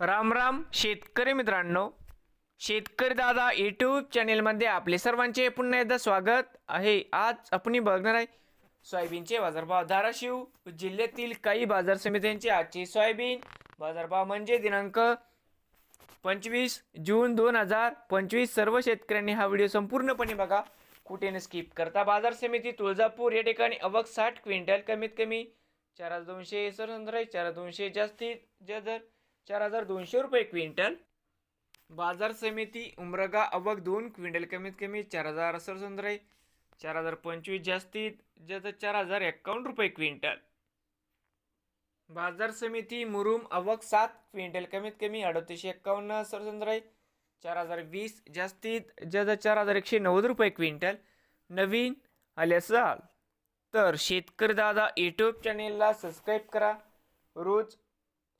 राम राम शेतकरी मित्रांनो. शेतकरी दादा यूट्यूब चॅनेलमध्ये आपले सर्वांचे पुन्हा एकदा स्वागत आहे. आज आपण बघणार आहे सोयाबीनचे बाजारभाव. धाराशिव जिल्ह्यातील काही बाजार समित्यांचे आजचे सोयाबीन बाजारभाव म्हणजे दिनांक पंचवीस जून दोन हजार पंचवीस. सर्व शेतकऱ्यांनी हा व्हिडिओ संपूर्णपणे बघा. कुठे न स्किप करता. बाजार समिती तुळजापूर या ठिकाणी अवक साठ क्विंटल कमीत कमी चार दोनशे सरसंद्राई चार दोनशे जास्तीत जास्त चार हजार दोनशे रुपये क्विंटल. बाजार समिती उमरगा अवक दोन क्विंटल कमीत कमी चार हजार सरसुंदरे चार हजार पंचवीस जास्तीत जास्त चार हजार एक्कावन्न रुपये क्विंटल. बाजार समिती मुरुम अवक सात क्विंटल कमीत कमी अडतीसशे एक्कावन्न सरसंद्राई चार हजार वीस जास्तीत जास्त चार हजार एकशे नव्वद रुपये क्विंटल. नवीन आले असाल तर शेतकरी दादा यूट्यूब चॅनेलला सबस्क्राईब करा. रोज